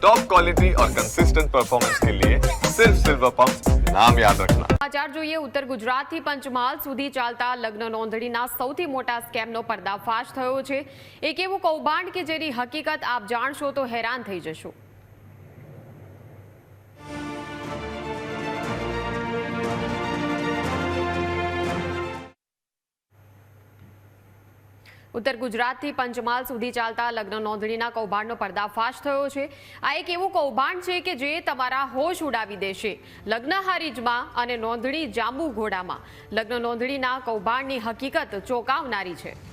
Top quality और consistent performance के लिए सिर्फ सिल्वर पंप नाम याद रखना સમાચાર જોઈએ ઉત્તર ગુજરાતથી પંચમહાલ સુધી ચાલતા લગ્ન નોંધણીના સૌથી મોટા સ્કેમનો પર્દાફાશ થયો છે એક એવું કૌભાંડ કે જેની હકીકત આપ જાણશો તો હેરાન થઈ જશો ઉત્તર ગુજરાતથી પંચમહાલ સુધી ચાલતા લગ્ન નોંધણીના કૌભાંડનો પર્દાફાશ થયો છે. આ એક એવું કૌભાંડ છે કે જે તમારા હોશ ઉડાવી દેશે. લગ્ન હારીજમાં અને નોંધણી જાંબુ ઘોડામાં. લગ્ન નોંધણીના કૌભાંડની હકીકત ચોંકાવનારી છે.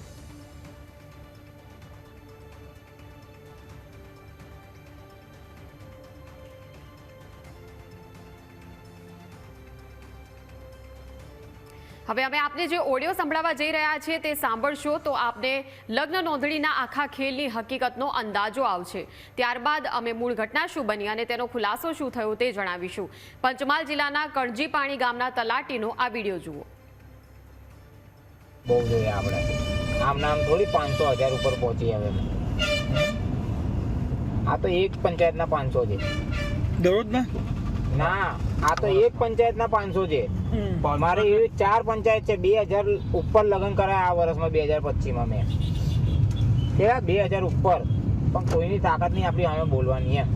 હવે અમે આપને જે ઓડિયો સંભળાવવા જઈ રહ્યા છીએ તે સાંભળશો તો આપને લગ્ન નોંધણીના આખા ખેલની હકીકતનો અંદાજો આવશે. ત્યારબાદ અમે મૂળ ઘટના શું બની અને તેનો ખુલાસો શું થયો તે જણાવીશું. પંચમહાલ જિલ્લાના કણજીપાણી ગામના તલાટીનો આ વીડિયો જુઓ. બહુ જોઈએ આપણે. આમ નામ થોડી પાંચસો હજાર ઉપર પહોંચી આવે આ તો એક પંચાયતના પાંચસો છે. દરરોજ ના ના આ તો એક પંચાયતના પાંચસો છે. મારે એવી ચાર પંચાયત છે બે હજાર ઉપર લગ્ન કરાયા આ વર્ષમાં બે હજાર પચીસમાં મેં. કેવા? બે હજાર ઉપર. પણ કોઈની તાકાત નહીં આપણી અમે બોલવાની એમ.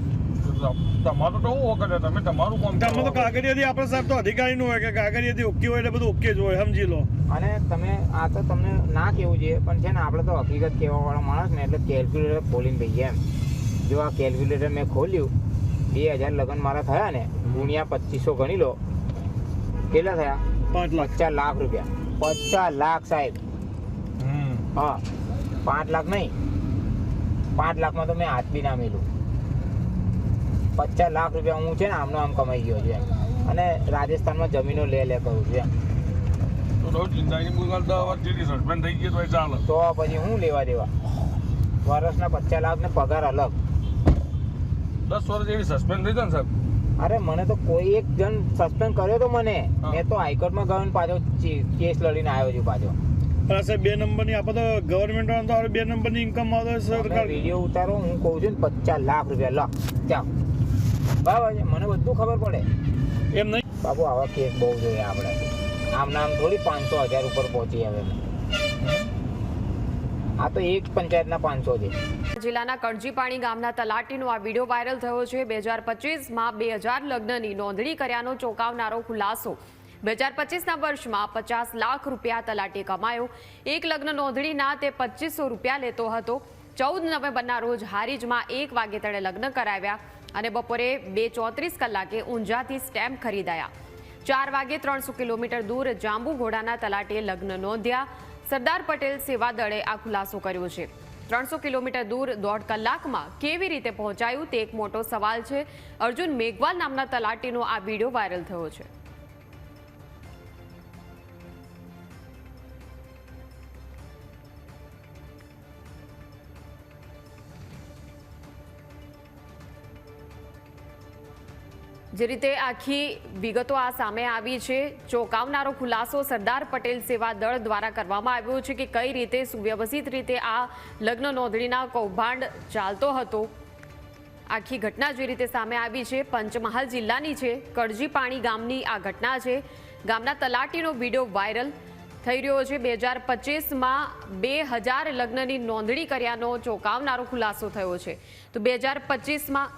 તમારું તો હું તમે તમારું કામ તમે તો કાગળિયાથી આપણે સાહેબ તો અધિકારીનું હોય કે કાગળિયાથી ઓકે હોય એટલે બધું ઓકે જ હોય સમજી લો. અને તમે આ તો તમને ના કેવું જોઈએ પણ છે ને આપણે તો હકીકત કહેવા વાળા માણસ ને એટલે કેલ્ક્યુલેટર ખોલીને ભાઈ એમ. જો આ કેલ્ક્યુલેટર મેં ખોલ્યું બે હજાર લગ્ન મારા થયા ને ગુણ્યા પચીસો ગણી લો. કેટલા થયા? પાંચ લાખ. પચાસ લાખ રૂપિયા. પચાસ લાખ સાહેબ. હમ. હા. પાંચ લાખ નહીં. પાંચ લાખમાં તો મેં હાથ બી ના મેલું. પચાસ લાખ રૂપિયા હું છે ને આમનો આમ કમાઈ ગયો છું એમ. અને રાજસ્થાનમાં જમીનો લે લે કરું છું એમ. તો પછી હું લેવા દેવા? વર્ષના પચાસ લાખ ને પગાર અલગ. દસ વર્ષ જેવી સસ્પેન્ડ થઈ જાય ને સાહેબ. અરે મને તો કોઈ એક જણ સસ્પેન્ડ કર્યો તો મને. મેં તો હાઈકોર્ટમાં ગયો ને પાછો કેસ લડીને આવ્યો છું પાછો. સાહેબ બે નંબરની આપણે તો ગવર્મેન્ટ વાળા તો બે નંબરની ઇન્કમ તમે સરકાર વીડિયો ઉતારો હું કહું છું ને પચાસ લાખ રૂપિયા લો. ચાલ બરાબર છે? મને બધું ખબર પડે. એમ નહીં. બાબુ આવા કેસ બહુ જોઈએ આપણે. આમ નામ થોડી પાંચસો હજાર ઉપર પહોંચી હવે આ તો એક પંચાયતના પાંચસો છે. જિલ્લાના કણજીપાણી ગામના તલાટીનો આ વીડિયો વાયરલ થયો છે. બે હજાર પચીસમાં બે હજાર લગ્નની નોંધણી કર્યાનો ચોંકાવનારો ખુલાસો. બે હજાર પચીસના વર્ષમાં પચાસ લાખ રૂપિયા તલાટી કમાયો. એક લગ્ન નોંધણીના તે પચીસો રૂપિયા લેતો હતો. ચૌદ નવેમ્બરના રોજ હારીજમાં એક વાગે તેણે લગ્ન કરાવ્યા અને બપોરે બે ચોત્રીસ કલાકે ઊંઝાથી સ્ટેમ્પ ખરીદાયા. ચાર વાગે ત્રણસો કિલોમીટર દૂર જાંબુ ઘોડાના તલાટીએ લગ્ન નોંધ્યા. સરદાર પટેલ સેવા દળે આ ખુલાસો કર્યો છે. ત્રણસો કિલોમીટર દૂર દોઢ કલાકમાં કેવી રીતે પહોંચાયું તે એક મોટો સવાલ છે. અર્જુન મેઘવાલ નામના તલાટીનો આ વીડિયો વાયરલ થયો છે. જે રીતે આખી વિગતો આ સામે આવી છે, ચોંકાવનારો ખુલાસો સરદાર પટેલ સેવા દળ દ્વારા કરવામાં આવ્યો છે કે કઈ રીતે સુવ્યવસ્થિત રીતે આ લગ્ન નોંધણીના કૌભાંડ ચાલતો હતો. આખી ઘટના જે રીતે સામે આવી છે, પંચમહાલ જિલ્લાની છે કડજીપાણી ગામની આ ઘટના છે. ગામના તલાટીનો વીડિયો વાયરલ થઈ રહ્યો છે. બે હજાર પચીસમાં બે હજાર લગ્નની નોંધણી કર્યાનો ચોંકાવનારો ખુલાસો થયો છે. તો બે હજાર પચીસમાં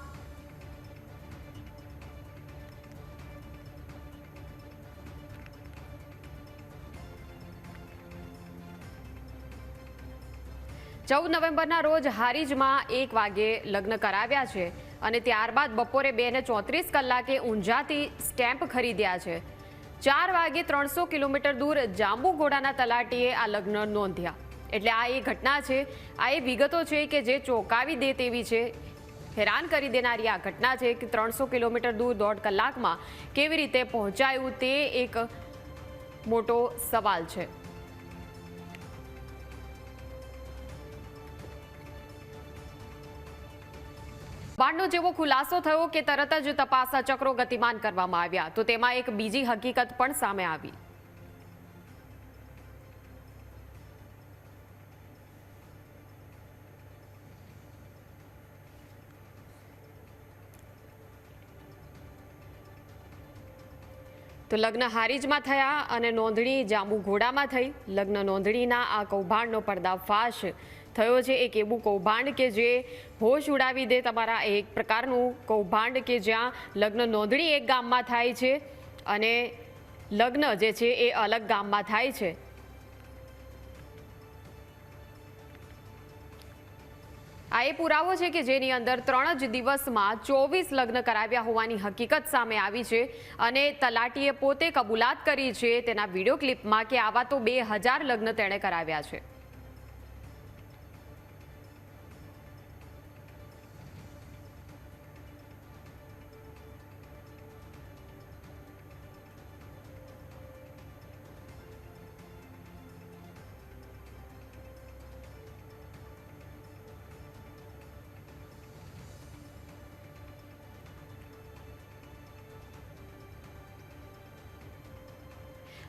ચૌદ નવેમ્બરના રોજ હારીજમાં એક વાગે લગ્ન કરાવ્યા છે અને ત્યારબાદ બપોરે બે ને ચોત્રીસ કલાકે ઊંઝાથી સ્ટેમ્પ ખરીદ્યા છે. ચાર વાગે ત્રણસો કિલોમીટર દૂર જાંબુ ઘોડાના તલાટીએ આ લગ્ન નોંધ્યા. એટલે આ એ ઘટના છે. આ એ વિગતો છે કે જે ચોંકાવી દે તેવી છે. હેરાન કરી દેનારી આ ઘટના છે કે ત્રણસો કિલોમીટર દૂર દોઢ કલાકમાં કેવી રીતે પહોંચાયું તે એક મોટો સવાલ છે. કૌભાંડનો જેવો ખુલાસો થયો કે તરત જ તપાસના ચક્રો ગતિમાન કરવામાં આવ્યા, તો તેમાં એક બીજી હકીકત પણ સામે આવી. તો લગ્ન હારીજમાં થયા અને નોંધણી જાંબુ ઘોડામાં થઈ. લગ્ન નોંધણીના આ કૌભાંડનો પર્દાફાશ થયો છે એક એવું કૌભાંડ કે જે હોશ ઉડાવી દે તમારા એક પ્રકારનું કૌભાંડ કે જ્યાં લગ્ન નોંધણી એક ગામમાં થાય છે અને લગ્ન જે છે એ અલગ ગામમાં થાય છે. આ એ પુરાવો છે કે જેની અંદર ત્રણ જ દિવસમાં ચોવીસ લગ્ન કરાવ્યા હોવાની હકીકત સામે આવી છે અને તલાટીએ પોતે કબૂલાત કરી છે તેના વીડિયો ક્લિપમાં કે આવા તો બે હજાર લગ્ન તેણે કરાવ્યા છે.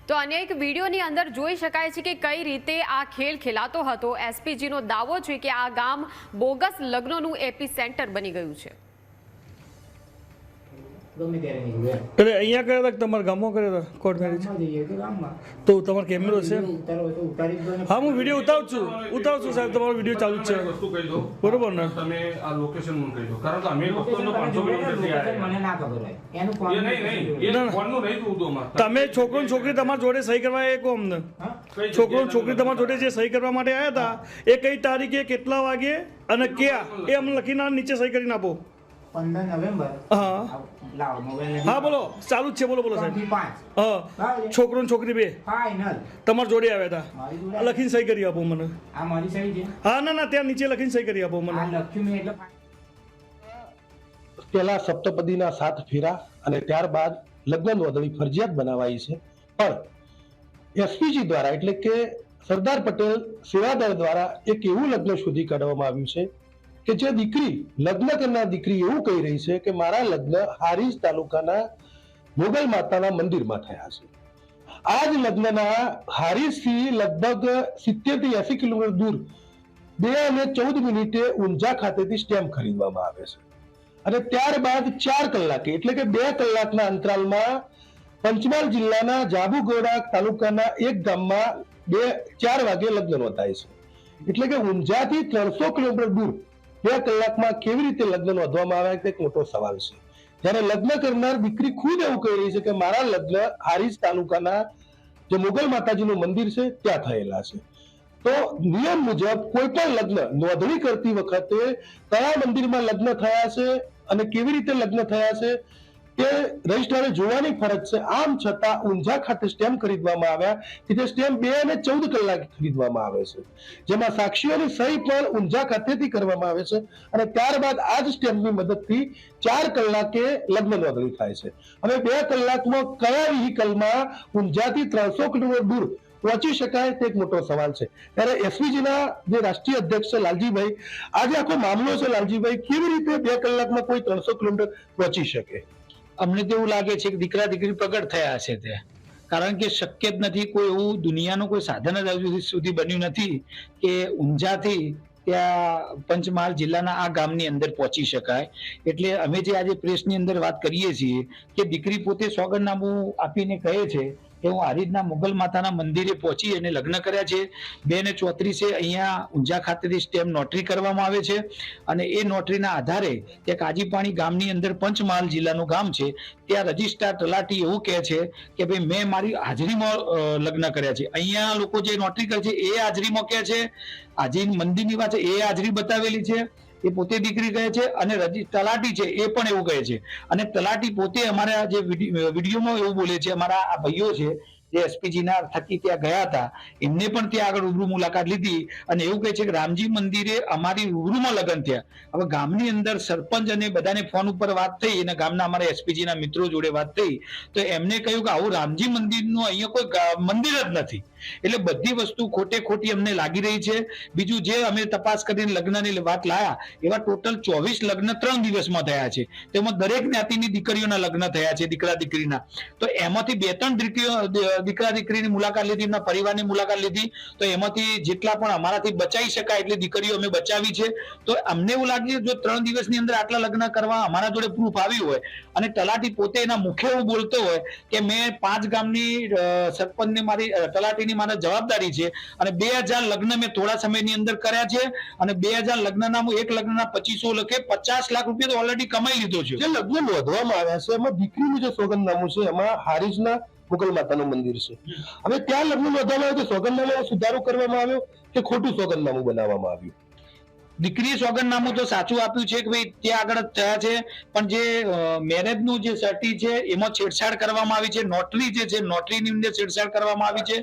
તો અન્ય એક વિડીયોની અંદર જોઈ શકાય છે કે કઈ રીતે આ ખેલ ખેલાતો હતો. એસપીજીનો દાવો છે કે આ ગામ બોગસ લગ્નોનું એપી સેન્ટર બની ગયું છે. ગમે ત્યારે એટલે અહીંયા કર્યા હતા કે તમારા ગામમાં કર્યા હતા કોર્ટ મેરેજ તો તમારો કેમેરો છે? દો ને. હા હું વીડિયો ઉતારું છું. ઉતારું છું સાહેબ તમારો વીડિયો ચાલુ છે. દો. બરોબર ને? તમે આ લોકેશન મને કહી દો કારણ કે અમે લોકો લોકેશન પાંચસો તમે જોડે કિલોમીટર મને ના ખબર હોય. એનું ફોન નહીં નહીં. એ ના. ફોનનું નહીં અમારે. તમે છોકરો છોકરી તમારા જોડે સહી કરવા એ કહો અમને છોકરો ને છોકરી તમારા જોડે જે સહી કરવા માટે આવ્યા હતા એ કઈ તારીખે કેટલા વાગે અને ક્યાં? એ અમને લખીને નીચે સહી કરીને આપો. પંદર નવેમ્બર. હા. મોબાઈલ હા બોલો. ચાલુ જ છે બોલો બોલો સાહેબ. હા. છોકરો ને છોકરી બે. ફાઇનલ. તમારા જોડે આવ્યા હતા. લખીને સહી કરી આપો મને. આ મારી સહી છે? હા ના ના ત્યાં નીચે લખીને સહી કરી આપો મને. લખ્યું મેં એટલે final. સપ્તપદીના સાત ફેરા અને ત્યારબાદ લગ્ન નોંધણી ફરજિયાત બનાવાઈ છે. પણ એસપીજી દ્વારા એટલે કે સરદાર પટેલ સેવાદળ દ્વારા એક એવું લગ્ન શોધી કાઢવામાં આવ્યું છે કે જે દીકરી લગ્ન કરનાર દીકરી એવું કહી રહી છે કે મારા લગ્ન હારીજ તાલુકાના મોગલ માતાના મંદિરમાં થયા છે. આ જ લગ્નના હારીજથી લગભગ સિત્તેરથી એસી કિલોમીટર દૂર બે અને ચૌદ મિનિટે ઊંઝા ખાતેથી સ્ટેમ્પ ખરીદવામાં આવે છે. અને ત્યારબાદ ચાર કલાકે, એટલે કે બે કલાકના અંતરાલમાં પંચમહાલ જિલ્લાના જાબુગોડા તાલુકાના એક ગામમાં બે, ચાર વાગે લગ્ન નોંધાય છે. એટલે કે ઊંઝાથી ત્રણસો કિલોમીટર દૂર બે કલાકમાં કેવી રીતે લગ્ન નોંધવામાં આવે, તે એક મોટો સવાલ છે. જ્યારે લગ્ન કરનાર દીકરી ખુદ એવું કહી રહી છે કે મારા લગ્ન હારીજ તાલુકાના જે મુગલ માતાજીનું મંદિર છે, ત્યાં થયેલા છે. તો નિયમ મુજબ કોઈ પણ લગ્ન નોંધણી કરતી વખતે કયા મંદિરમાં લગ્ન થયા છે અને કેવી રીતે લગ્ન થયા છે તે રજિસ્ટ્રારે જોવાની ફરજ છે. આમ છતાં ઊંઝા ખાતે સ્ટેમ્પ ખરીદવામાં આવ્યા કે જે સ્ટેમ્પ બે અને ચૌદ કલાકે ખરીદવામાં આવે છે. જેમાં સાક્ષીઓની સહી પણ ઊંઝા ખાતેથી કરવામાં આવે છે અને ત્યારબાદ આ જ સ્ટેમ્પની મદદથી ચાર કલાકે લગ્ન નોંધણી થાય છે. હવે બે કલાકમાં કયા વ્હીકલમાં ઊંઝાથી ત્રણસો કિલોમીટર દૂર પહોંચી શકાય તે એક મોટો સવાલ છે. ત્યારે એસવીજીના જે રાષ્ટ્રીય અધ્યક્ષ છે લાલજીભાઈ, આજે આખો મામલો છે લાલજીભાઈ, કેવી રીતે બે કલાકમાં કોઈ ત્રણસો કિલોમીટર પહોંચી શકે? અમને તો એવું લાગે છે કે દીકરા દીકરી પ્રગટ થયા હશે તે. કારણ કે શક્ય જ નથી કોઈ એવું દુનિયાનું કોઈ સાધન જ હજુ સુધી બન્યું નથી કે ઊંઝાથી ત્યાં પંચમહાલ જિલ્લાના આ ગામની અંદર પહોંચી શકાય. એટલે અમે જે આજે પ્રેસની અંદર વાત કરીએ છીએ કે દીકરી પોતે સોગંદનામું આપીને કહે છે કે હું આરીદના મુગલ માતાના મંદિરે પહોંચી અને લગ્ન કર્યા છે. બે ને ચોત્રીસે અહીંયા ઊંઝા ખાતેથી સ્ટેમ્પ નોટરી કરવામાં આવે છે અને એ નોટરીના આધારે તે કાજીપાણી ગામની અંદર પંચમહાલ જિલ્લાનું ગામ છે. ત્યાં રજિસ્ટ્રાર તલાટી એવું કહે છે કે ભાઈ, મેં મારી હાજરીમાં લગ્ન કર્યા છે. અહીંયા લોકો જે નોટરી કરે છે એ હાજરીમાં કહે છે. હાજી મંદિરની વાત છે, એ હાજરી બતાવેલી છે. એ પોતે દીકરી કહે છે અને રજી, તલાટી છે, એ પણ એવું કહે છે. અને તલાટી પોતે અમારા જે વિડી- વિડીયોમાં એવું બોલે છે, અમારા આ ભાઈઓ છે, જે એસપીજી ના થકી ત્યાં ગયા હતા, એમને પણ ત્યાં આગળ રૂબરૂ મુલાકાત લીધી અને એવું કહે છે કે રામજી મંદિરે અમારી રૂબરૂમાં લગ્ન થયા. હવે ગામની અંદર સરપંચ અને બધાને ફોન ઉપર વાત થઈ અને ગામના અમારા એસપીજી ના મિત્રો જોડે વાત થઈ, તો એમને કહ્યું કે આવું રામજી મંદિરનું અહીંયા કોઈ મંદિર જ નથી. એટલે બધી વસ્તુ ખોટે ખોટી અમને લાગી રહી છે. બીજું જે અમે તપાસ કરીને લગ્નની વાત લાયા એવા ટોટલ ચોવીસ લગ્ન ત્રણ દિવસમાં થયા છે. તેમાં દરેક જ્ઞાતિની દીકરીઓના લગ્ન થયા છે દીકરા દીકરીના. તો એમાંથી બે ત્રણ દીકરીઓ દીકરા દીકરીની મુલાકાત લીધી એમના પરિવારની મુલાકાત લીધી તો એમાંથી જેટલા પણ અમારાથી બચાવી શકાય એટલી દીકરીઓ અમે બચાવી છે. તો અમને એવું લાગે જો ત્રણ દિવસની અંદર આટલા લગ્ન કરવા અમારા જોડે પ્રૂફ આવ્યું હોય અને તલાટી પોતે એના મુખે એવું બોલતો હોય કે મેં પાંચ ગામની સરપંચને મારી અ, તલાટીની મારા જવાબદારી છે. અને બે લગ્ન મેં થોડા સમયની અંદર કર્યા છે. અને બે હજાર લગ્નના એક લગ્નના પચીસો લખે, પચાસ લાખ રૂપિયા તો ઓલરેડી કમાઈ લીધો છે. જે લગ્ન નોંધવામાં આવ્યા છે, એમાં દીકરીનું જે સોગંદનામું છે, એમાં હારીજના મુગલ માતાનું મંદિર છે. હવે ત્યાં લગ્ન નોંધવામાં આવ્યું તો સોગંદનામામાં સુધારો કરવામાં આવ્યો કે ખોટું સોગંદનામું બનાવવામાં આવ્યું? દીકરીએ સોગંદનામું તો સાચું આપ્યું છે કે ભાઈ ત્યાં આગળ થયા છે. પણ જે મેરેજનું જે સર્ટી છે, એમાં છેડછાડ કરવામાં આવી છે. નોટરી જે છે, નોટરીની અંદર છેડછાડ કરવામાં આવી છે.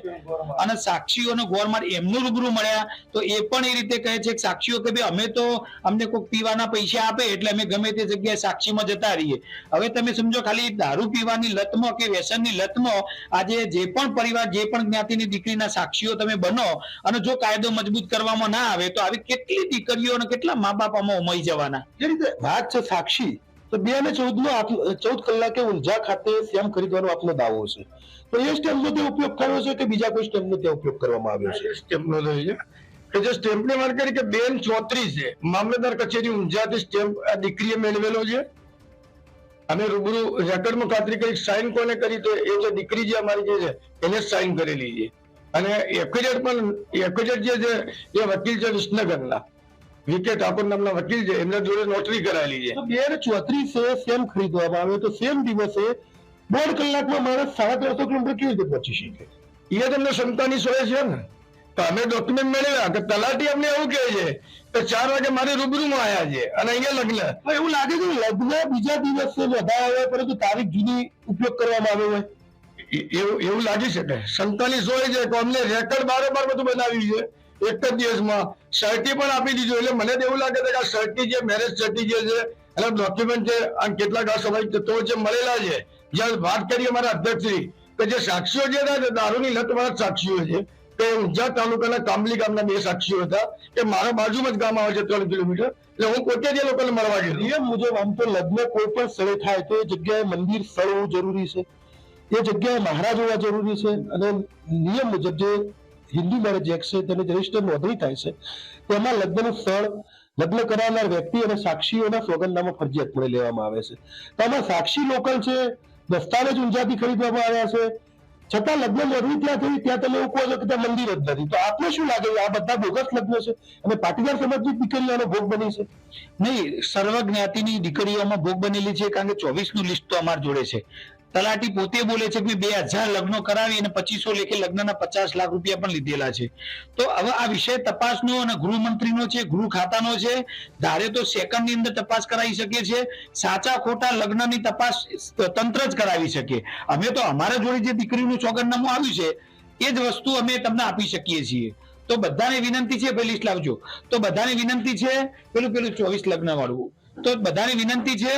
અને સાક્ષીઓને ગોરમાર એમનું રૂબરૂ મળ્યા. તો એ પણ એ રીતે કહે છે કે સાક્ષીઓ કે ભાઈ અમે તો અમને કોઈ પીવાના પૈસા આપે એટલે અમે ગમે તે જગ્યાએ સાક્ષીમાં જતા રહીએ. હવે તમે સમજો ખાલી દારૂ પીવાની લતમાં કે વ્યસનની લતમાં આજે જે પણ પરિવાર, જે પણ જ્ઞાતિની દીકરીના સાક્ષીઓ તમે બનો અને જો કાયદો મજબૂત કરવામાં ના આવે તો આવી કેટલી દીકરીઓ અને કેટલા મા બાપ આમાં ઉમાઈ જવાના? જે રીતે વાત છે સાક્ષી. તો બે અને ચૌદ નો ચૌદ કલાકે ઊર્જા ખાતે સ્ટેમ્પ ખરીદવાનો આપનો દાવો છે. તો એ સ્ટેમ્પનો તે ઉપયોગ કર્યો છે કે બીજા કોઈ સ્ટેમ્પનો ત્યાં ઉપયોગ કરવામાં આવ્યો છે? સ્ટેમ્પનો થયો છે. કે જે સ્ટેમ્પની વાત કરી કે બેન ચોત્રીસ છે. મામલતદાર કચેરી ઊંઝાથી સ્ટેમ્પ આ દીકરીએ મેળવેલો છે. અમે રૂબરૂ રેકોર્ડમાં ખાતરી કરી સાઇન કોને કરી તો એ જે દીકરી જે અમારી જે છે એને સાઇન કરેલી છે. અને એફિડેટ પણ એફિડેટ જે છે એ વકીલ છે વિસનગરના. વિકે ઠાકોર નામના વકીલ છે એમના જોડે નોટરી કરાયેલી છે. તો બે હજાર ચોત્રીસે સેમ ખરીદવામાં આવ્યો તો સેમ દિવસે દોઢ કલાકમાં માણસ સાડા ત્રણસો કિલોમીટર કેવી રીતે પહોંચી શકે? એ તમને ક્ષમતાની સોય છે ને. તો અમે ડોક્યુમેન્ટ મેળવ્યા કે તલાટી અમને એવું કહે છે કે ચાર વાગે મારે રૂબરૂમાં આવ્યા છે અને અહીંયા લગ્ન. એવું લાગે છે કે લગ્ન બીજા દિવસે વધારે હોય પરંતુ તારીખ જૂની ઉપયોગ કરવામાં આવ્યો હોય? એવું એવું લાગી શકે. સંતાની સોય છે કે અમને રેકર્ડ બારોબાર બધું બનાવ્યું છે. એક જ દિવસમાં સર્ટી પણ આપી દીધું. એટલે મને એવું લાગે છે કે આ સર્ટી જે મેરેજ સર્ટી જે છે, એના ડોક્યુમેન્ટ છે અને કેટલાક અસ્વાભાવિક તત્વો જે મળેલા છે. જ્યાં વાત કરીએ અમારા અધ્યક્ષશ્રી કે જે સાક્ષીઓ જે દારૂની લત વાળા સાક્ષીઓ છે. કે ઉંઝા તાલુકાના કામલી ગામના બે સાક્ષીઓ હતા. કે મારા બાજુમાં જ ગામ આવે છે ત્રણ કિલોમીટર. એટલે હું પોતે જે લોકોને મળવા ગયો નિયમ મુજબ આમ તો લગ્ન કોઈ પણ સ્થળે થાય તો એ જગ્યાએ મંદિર, સ્થળ જરૂરી છે. એ જગ્યાએ મહારાજ હોવા જરૂરી છે. અને નિયમ મુજબ જે હિન્દુ મેરેજ એક્ટ છે, તેની રજિસ્ટર નોંધણી થાય છે. તેમાં લગ્નનું સ્થળ, લગ્ન કરાવનાર વ્યક્તિ અને સાક્ષીઓના સોગંદનામા ફરજિયાતપણે લેવામાં આવે છે. તેમાં સાક્ષી લોકલ છે, દસ્તાવેજ ઊંઝાથી ખરીદવામાં આવ્યા છે. છતાં લગ્ન નોંધણી ત્યાં થઈ ત્યાં તમે એવું કહો છો કે ત્યાં મંદિર જ નથી. તો આપને શું લાગે આ બધા બોગસ લગ્ન છે? અને પાટીદાર સમાજની દીકરીઓનો ભોગ બની છે? નહીં સર્વ જ્ઞાતિની દીકરીઓમાં ભોગ બનેલી છે, કારણ કે ચોવીસનું લિસ્ટ તો અમારા જોડે છે. તલાટી પોતે બોલે છે કે બે હજાર લગ્નો કરાવી અને પચીસો લેખે લગ્નના પચાસ લાખ રૂપિયા પણ લીધેલા છે. તો હવે આ વિષય તપાસનો અને ગૃહમંત્રીનો છે, ગૃહ ખાતાનો છે, ધારે તો સેકન્ડની અંદર તપાસ કરાવી શકે છે સાચા ખોટા લગ્નની તપાસ તંત્ર જ કરાવી શકે. અમે તો અમારા જોડે જે દીકરીનું ચોગરનામું આવ્યું છે, એ જ વસ્તુ અમે તમને આપી શકીએ છીએ. તો બધાને વિનંતી છે પેલી લિસ્ટ લાવજો. તો બધાને વિનંતી છે પેલું પેલું ચોવીસ લગ્ન વાળું તો બધાને વિનંતી છે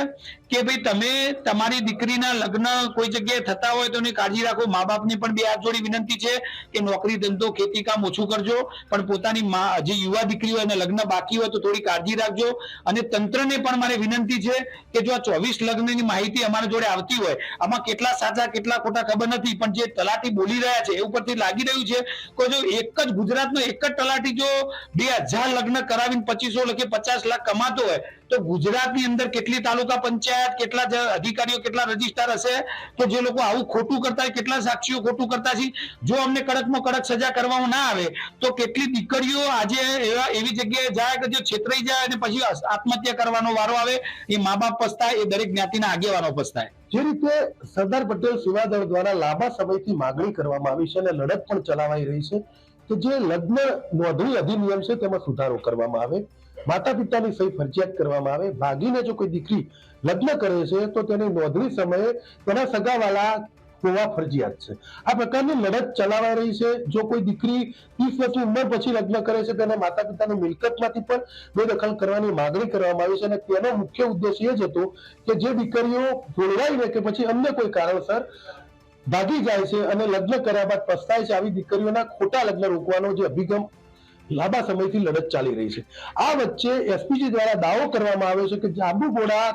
કે ભાઈ તમે તમારી દીકરીના લગ્ન કોઈ જગ્યાએ થતા હોય તો એની કાળજી રાખો. મા બાપની પણ બે હાથ જોડી વિનંતી છે કે નોકરી ધંધો, ખેતી કામ ઓછું કરજો. પણ પોતાની મા, જે યુવા દીકરી હોય અને લગ્ન બાકી હોય તો થોડી કાળજી રાખજો. અને તંત્રને પણ મારે વિનંતી છે કે જો આ ચોવીસ લગ્નની માહિતી અમારા જોડે આવતી હોય, આમાં કેટલા સાચા, કેટલા ખોટા ખબર નથી, પણ જે તલાટી બોલી રહ્યા છે એ ઉપરથી લાગી રહ્યું છે કે જો એક જ ગુજરાતનો એક જ તલાટી જો બે હજાર લગ્ન કરાવીને પચીસો લખે પચાસ લાખ કમાતો હોય, તો ગુજરાતની અંદર કેટલી તાલુકા પંચાયત કેટલા અધિકારીઓ કેટલા રજિસ્ટ્રાર હશે કે જે લોકો આવું ખોટું કરતા કેટલા સાક્ષીઓ ખોટું કરતા છે, જો અમને કડકમાં કડક સજા કરવામાં ના આવે, તો કેટલી દીકરીઓ આજે એવી જગ્યાએ જાય કે જે છેતરાઈ જાય અને પછી આત્મહત્યા કરવાનો વારો આવે, એ મા બાપ પસ્તાય, એ દરેક જ્ઞાતિના આગેવાનો પસ્તાય. જે રીતે સરદાર પટેલ સેવાદળ દ્વારા લાંબા સમયથી માગણી કરવામાં આવી છે અને લડત પણ ચલાવાઈ રહી છે કે જે લગ્ન નોંધણી અધિનિયમ છે તેમાં સુધારો કરવામાં આવે. માતા પિતાની સહી ફરજિયાત કરવામાં આવે. ભાગીને જો કોઈ દીકરી લગ્ન કરે છે, તો તેની નોંધણી સમયે તેના સગાવાલા હોવા ફરજિયાત છે. આ પ્રકારની લડત ચલાવાઈ રહી છે. જો કોઈ દીકરી ત્રીસ વર્ષની ઉંમર પછી લગ્ન કરે છે તેને માતા પિતાની મિલકતમાંથી પણ બેદખલ કરવાની માગણી કરવામાં આવી છે અને તેનો મુખ્ય ઉદ્દેશ એ જ હતો કે જે દીકરીઓ ભોળવાઈને કે પછી અન્ય કોઈ કારણસર ભાગી જાય છે અને લગ્ન કર્યા બાદ પસ્તાય છે, આવી દીકરીઓના ખોટા લગ્ન રોકવાનો જે અભિગમ લાંબા સમયથી લડત ચાલી રહી છે. આ વચ્ચે એસપીજી દ્વારા દાવો કરવામાં આવ્યો છે કે જાંબુઘોડા